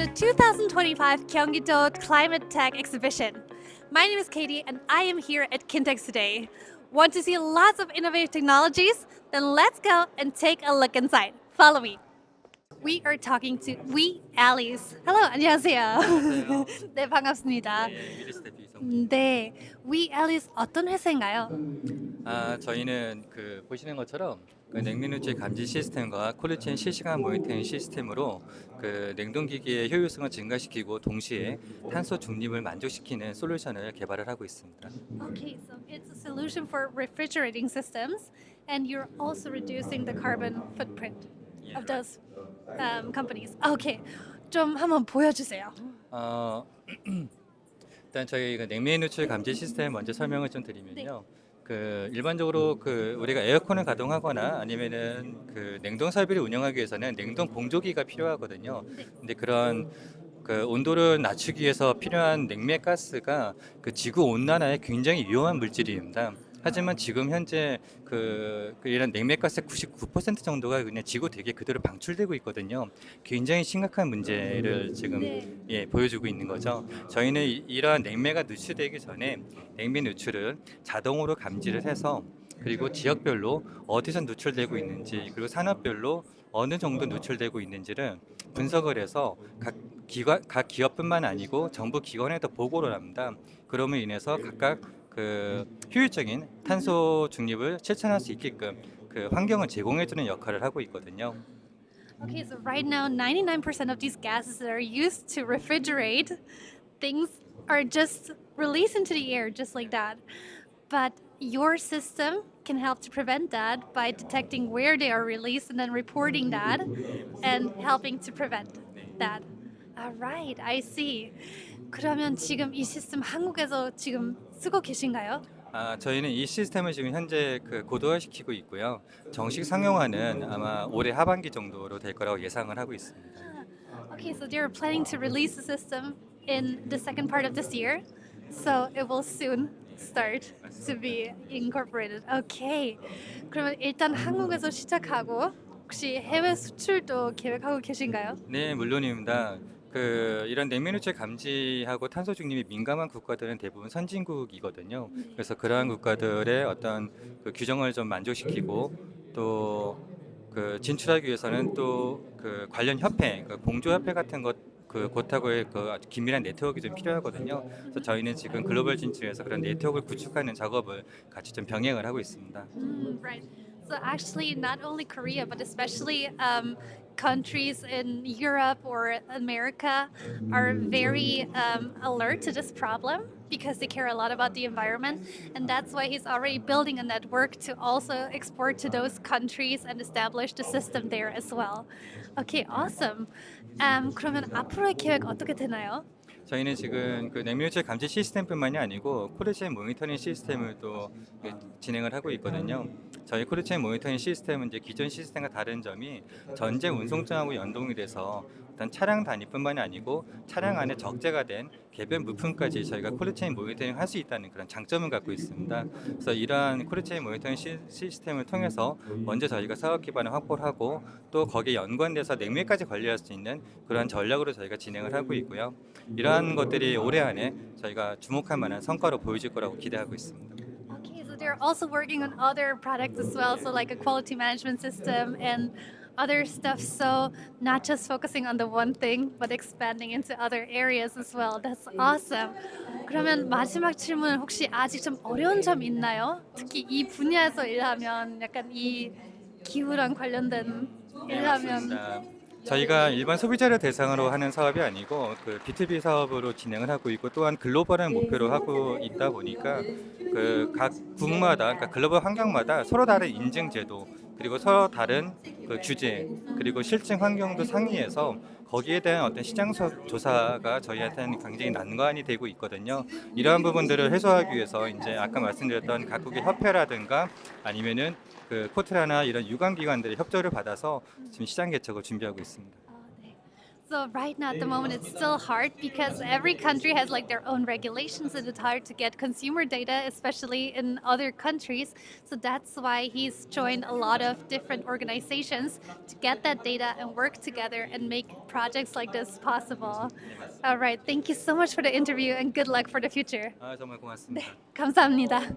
the 2025 Gyeonggi-do Climate Tech Exhibition. My name is Katie and I am here at Kintex today. Want to see lots of innovative technologies? Then let's go and take a look inside. Follow me. We are talking to We Alice. Hello, 안녕하세요. 네, 반갑습니다. 네, We Alice 어떤 회사인가요? 아, 저희는 그 보시는 것처럼 그 누출 감지 시스템과 콜드체인 실시간 모니터링 시스템으로 그 냉동기기의 효율성을 증가시키고 동시에 탄소 중립을 만족시키는 솔루션을 개발을 하고 있습니다. Okay, so it's a solution for refrigerating systems, and you're also reducing the carbon footprint of those um, companies. Okay, 좀 한번 보여주세요. 어, 일단 저희 그 냉면 누출 감지 시스템 먼저 설명을 좀 드리면요. 그 일반적으로 그 우리가 에어컨을 가동하거나 아니면은 그 냉동 설비를 운영하기 위해서는 냉동 공조기가 필요하거든요. 네. 근데 그런 그 온도를 낮추기 위해서 필요한 냉매 가스가 그 지구 온난화에 굉장히 위험한 물질입니다. 하지만 지금 현재 그, 그 이런 냉매가스의 99% 정도가 그냥 지구 대기에 그대로 방출되고 있거든요. 굉장히 심각한 문제를 지금 네. 예, 보여주고 있는 거죠. 저희는 이- 이러한 냉매가 누출되기 전에 냉매 누출을 자동으로 감지를 해서 그리고 지역별로 어디서 누출되고 있는지 그리고 산업별로 어느 정도 누출되고 있는지를 분석을 해서 각 기관 각 기업뿐만 아니고 정부 기관에도 보고를 합니다. 그럼으로 인해서 각각 그 효율적인 탄소 중립을 실천할 수 있게끔 그 환경을 제공해주는 역할을 하고 있거든요. Okay, so right now, 99% of these gases that are used to refrigerate things are just released into the air, just like that. But your system can help to prevent that by detecting where they are released and then reporting that and helping to prevent that. All right, I see. 그러면 지금 이 시스템 한국에서 지금 쓰고 계신가요? 아, 저희는 이 시스템을 지금 현재 그 고도화시키고 있고요. 정식 상용화는 아마 올해 하반기 정도로 될 거라고 예상을 하고 있습니다. Okay, so they're planning to release the system in the second part of this year. So it will soon start to be incorporated. Okay. 그러면 일단 한국에서 시작하고 혹시 해외 수출도 계획하고 계신가요? 네, 물론입니다. 그 이런 냉면 누출 감지하고 탄소 중립이 민감한 국가들은 대부분 선진국이거든요. 그래서 그러한 국가들의 어떤 그 규정을 좀 만족시키고 또 그 진출하기 위해서는 또 그 관련 협회, 그 공조 협회 같은 것그 곧하고의 그 아주 긴밀한 네트워크가 좀 필요하거든요. 그래서 저희는 지금 글로벌 진출해서 그런 네트워크를 구축하는 작업을 같이 좀 병행을 하고 있습니다. Mm, right. So actually, not only Korea, but especially um, countries in Europe or America are very um, alert to this problem because they care a lot about the environment, and that's why he's already building a network to also export to those countries and establish the system there as well. Okay, awesome. Um, 그러면 앞으로의 계획 어떻게 되나요? 저희는 지금 그 냉면유출 감지 시스템뿐만이 아니고 코르체인 모니터링 시스템을 또그 진행을 하고 있거든요. 저희 코르체인 모니터링 시스템은 이제 기존 시스템과 다른 점이 전제 운송장하고 연동이 돼서 어떤 차량 단위뿐만이 아니고 차량 안에 적재가 된 개별 부품까지 저희가 코르체인 모니터링 할 수 있다는 그런 장점을 갖고 있습니다. 그래서 이러한 코르체인 모니터링 시, 시스템을 통해서 먼저 저희가 사업 기반을 확보를 하고 또 거기에 연관돼서 냉매까지 관리할 수 있는 그러한 전략으로 저희가 진행을 하고 있고요. 이러한 것들이 올해 안에 저희가 주목할 만한 성과로 보여질 거라고 기대하고 있습니다. Okay, so they're also working on other products as well, so like a quality management system and other stuff. So not just focusing on the one thing, but expanding into other areas as well. That's awesome. 그러면 마지막 질문 혹시 아직 좀 어려운 점 있나요? 특히 이 분야에서 일하면 약간 이 기후랑 관련된 일하면 자, 저희가 일반 소비자를 대상으로 하는 사업이 아니고 그 B2B 사업으로 진행을 하고 있고 또한 글로벌한 목표로 하고 있다 보니까 그 각 국마다 그러니까 글로벌 환경마다 서로 다른 인증 제도 그리고 서로 다른 그 주제 그리고 실증 환경도 상의해서 거기에 대한 어떤 시장 서- 조사가 저희한테는 굉장히 난관이 되고 있거든요. 이러한 부분들을 해소하기 위해서 이제 아까 말씀드렸던 각국의 협회라든가 아니면은 그 코트라나 이런 유관 기관들의 협조를 받아서 지금 시장 개척을 준비하고 있습니다. 아, 네. So right now at the moment it's still hard because every country has like their own regulations and it's hard to get consumer data especially in other countries. So that's why he's joined a lot of different organizations to get that data and work together and make projects like this possible. All right, thank you so much for the interview and good luck for the future. 아, 정말 고맙습니다. 감사합니다.